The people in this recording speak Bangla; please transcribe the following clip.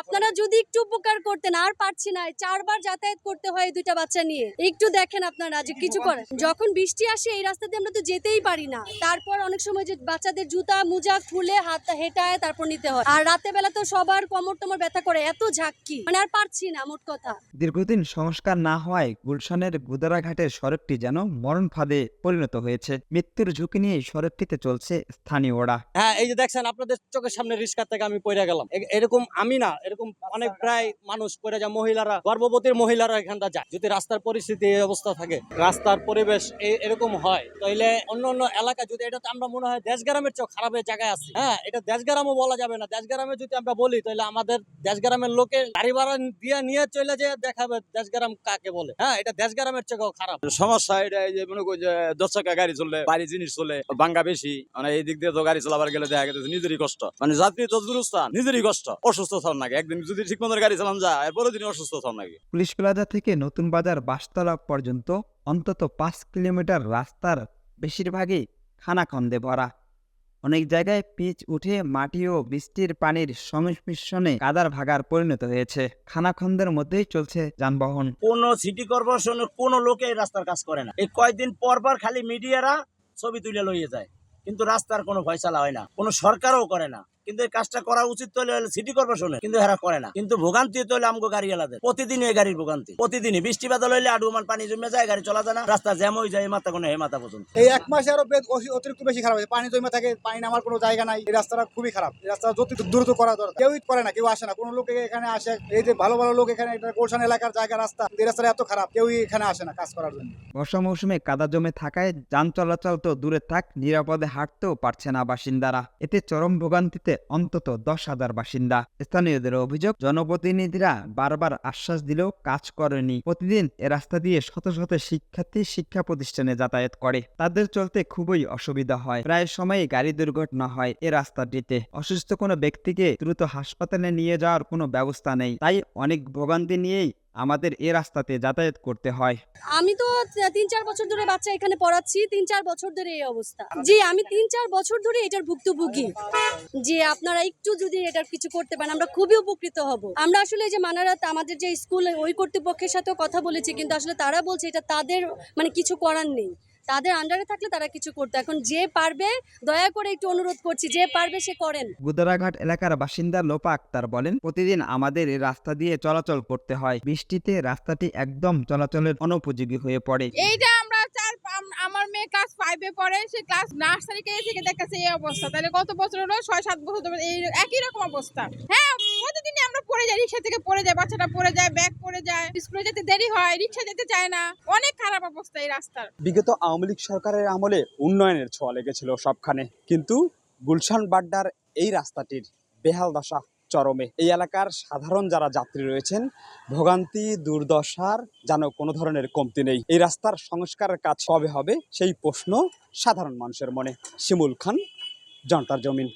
আপনারা যদি একটু উপকার করতেন আর পারছি না চারবার যাতায়াত করতে হয় দুইটা বাচ্চা নিয়ে। একটু দেখেন আপনারা যে কিছু করেন যখন বৃষ্টি আসে এই রাস্তা দিয়ে আমরা তো যেতেই পারি না। তারপর অনেক সময় যে বাচ্চাদের জুতা মুজা খুলে হাত হেঁটায় তারপর নিতে হয়। আর রাতে বেলা তো সবার কোমর টমর ব্যথা করে এত ঝাক্কি মানে আর পারছি না মোট কথা। দীর্ঘদিন সংস্কার না হওয়ায় গুলশানের গুদারাঘাটের সড়কটি যেন মরণ ফাঁদে পরিণত হয়েছে। মৃত্যুর ঝুঁকি নিয়ে সড়কটিতে চলছে স্থানীয়রা। হ্যাঁ এই যে দেখছেন আপনাদের চোখের সামনে রিস্কা থেকে আমি পড়ে গেলাম। এরকম আমি না এরকম অনেক প্রায় মানুষ পড়ে যায় মহিলারা গর্ভবতীর মহিলারা এখানটা যায়। যদি রাস্তার পরিস্থিতি এই অবস্থা থাকে রাস্তার পরিবেশ এরকম হয় তাইলে অন্য অন্য এলাকা যদি এটা তো আমরা মনে হয় দেশ গ্রামের চোখ খারাপের জায়গায় আছি। হ্যাঁ এটা দেশ গ্রামও বলা যাবে না। দেশ গ্রামে যদি আমরা বলি তাহলে আমাদের দেশ গ্রামের লোকে গাড়ি ভাড়া দিয়ে নিয়ে চলে যে দেখাবে দেশগ্রাম কাকে বলে। হ্যাঁ এটা দেশ গ্রামের চোখেও খারাপ। সমস্যা এটা এই যে মনে করি যে দশ চাকা গাড়ি চললে বাড়ি জিনিস চলে বাঙ্গা বেশি মানে এই দিক দিয়ে তো গাড়ি চালাবার গেলে দেখা গেছে নিজেরই কষ্ট। মানে যাত্রী তো দূরস্থান নিজেরই কষ্ট অসুস্থ থান নাকি একদিন যদি ঠিক মতো গাড়ি চালান যায় এরপরের দিন অসুস্থ থান নাকি? পুলিশ প্লাজা থেকে নতুন বাজার বাসতলা পর্যন্ত অন্তত পাঁচ কিলোমিটার রাস্তার বেশিরভাগই খানাখন্দে ভরা। অনেক জায়গায় পিচ উঠে মাটি ও বৃষ্টির পানির সংমিশ্রণে কাদার ভাগার পরিণত হয়েছে। খানাখন্দের মধ্যেই চলছে যানবাহন। কোন সিটি কর্পোরেশনের কোন লোকে এই রাস্তার কাজ করে না। এই কয়েকদিন পর পর খালি মিডিয়ারা ছবি তুলে লইয়ে যায়। কিন্তু রাস্তার কোনো ফয়সালা হয় না। কোনো সরকারও করে না। কিন্তু এই কাজটা করা উচিত তো হলে সিটি কর্পোরেশনের কিন্তু এরা করে না। কিন্তু ভোগান্তি তো হলে আমগো গাড়ি এলাদের প্রতিদিন এই গাড়ির ভোগান্তি। প্রতিদিনই। বৃষ্টি বাদল হইলে আডুমান পানি জমে যায় গাড়ি চলা যায় না। রাস্তা জ্যাম হয়ে যায় মাথা কোনো হে মাথা পর্যন্ত। এই এক মাসে আরও অতিরিক্ত বেশি খারাপ হয়েছে পানি জমে থাকে পানি নামার কোনো জায়গা নাই। এই রাস্তাটা খুবই খারাপ। এই রাস্তা যত দ্রুত করা দরকার। কেউই করে না কেউ আসে না। কোনো লোক এখানে আসে। এই যে ভালো ভালো লোক এখানে এটা গোলশান এলাকার জায়গা রাস্তা। এই রাস্তাটা এত খারাপ। কেউই এখানে আসে না কাজ করার জন্য। বর্ষা মৌসুমে কাদা জমে থাকায় যান চলাচল তো দূরে থাক নিরাপদে হাঁটতেও পারছে না বাসিন্দারা। এতে চরম ভোগান্তিতে অন্তত দশ হাজার বাসিন্দা। স্থানীয়দের অভিযোগ, জনপ্রতিনিধিরা বারবার আশ্বাস দিলেও কাজ করেনি। প্রতিদিন এ রাস্তা দিয়ে শত শত শিক্ষার্থী শিক্ষা প্রতিষ্ঠানে যাতায়াত করে। তাদের চলতে খুবই অসুবিধা হয়। প্রায় সময়ই গাড়ি দুর্ঘটনা হয় এ রাস্তাটিতে। অসুস্থ কোনো ব্যক্তিকে দ্রুত হাসপাতালে নিয়ে যাওয়ার কোনো ব্যবস্থা নেই। তাই অনেক ভোগান্তি নিয়েই আমাদের এ রাস্তাতে যাতায়াত করতে হয়। আমি তো তিন চার বছর ধরে বাচ্চা এখানে পড়াচ্ছি তিন চার বছর ধরে এই অবস্থা। জি, আমি তিন চার বছর ধরে এটার ভুক্তভোগী। যে আপনারা একটু যদি এটার কিছু করতে পারেন, আমরা খুবই উপকৃত হব। আমরা আসলে যে মানারাত, আমাদের যে স্কুল ওই কর্তৃপক্ষের সাথেও কথা বলেছি, কিন্তু আসলে তারা বলছে এটা তাদের মানে কিছু করার নেই। তাদের আন্ডারে থাকলে তারা কিছু করতো। এখন যে পারবে দয়া করে একটু অনুরোধ করছি যে পারবে সে করেন। গুদারাঘাট এলাকার বাসিন্দা লোপা আক্তার বলেন প্রতিদিন আমাদের এই রাস্তা দিয়ে চলাচল করতে হয়। বৃষ্টিতে রাস্তাটি একদম চলাচলের অনুপযোগী হয়ে পড়ে। এইটা আমরা চার আমার মেয়ে ক্লাস ফাইভে পড়ে সে ক্লাস নার্সারি কে থেকে দেখতেছে এই অবস্থা। তাহলে কত বছর হলো? ছয় সাত বছর এই একই রকম অবস্থা। হ্যাঁ প্রতিদিনই আমরা পড়ে যাই রিক্সা থেকে পড়ে যায়, বাচ্চাটা পড়ে যায় ব্যাগ পড়ে যায়। স্কুলে যেতে দেরি হয়, রিক্সা যেতে চায় না। অনেক খারাপ অবস্থা এই রাস্তার। বিগত আওয়ামী লীগ সরকারের আমলে উন্নয়নের ছোঁয়া লেগেছিল সবখানে। কিন্তু গুলশান বাড্ডার এই রাস্তাটির বেহাল দশা চরমে। এই এলাকার সাধারণ যারা যাত্রী রয়েছেন, ভোগান্তি, দুর্দশার যেন কোনো ধরনের কমতি নেই। এই রাস্তার সংস্কারের কাজ কবে হবে, সেই প্রশ্ন সাধারণ মানুষের মনে। শিমুল খান, জনতার জমিন।